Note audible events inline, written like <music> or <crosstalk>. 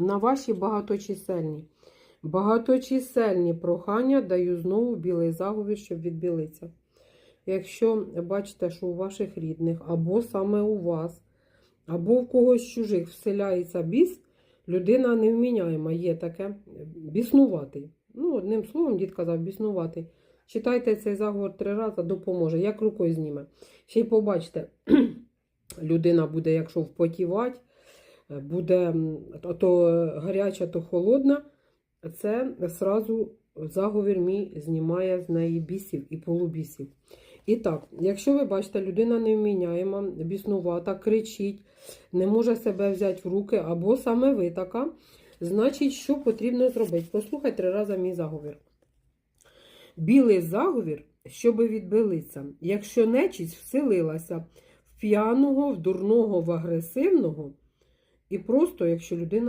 на ваші багаточисельні. Багаточисельні прохання даю знову білий заговір, щоб відбілиться. Якщо бачите, що у ваших рідних, або саме у вас, або в когось чужих вселяється біс, людина невміняєма, є таке біснуватий. Ну, одним словом, дід казав, біснуватий. Читайте цей заговор три рази, допоможе, як рукою зніме. Ще й побачите, <clears throat> людина буде, якщо впотівати, буде то, гаряча, то холодна, це сразу заговір мій знімає з неї бісів і полубісів. І так, якщо ви бачите, людина невміняєма, біснувата, кричить, не може себе взяти в руки, або саме ви така, значить, що потрібно зробити? Послухай три рази мій заговір. Білий заговір, щоби відбилися, якщо нечість вселилася в п'яного, в дурного, в агресивного, і просто, якщо людина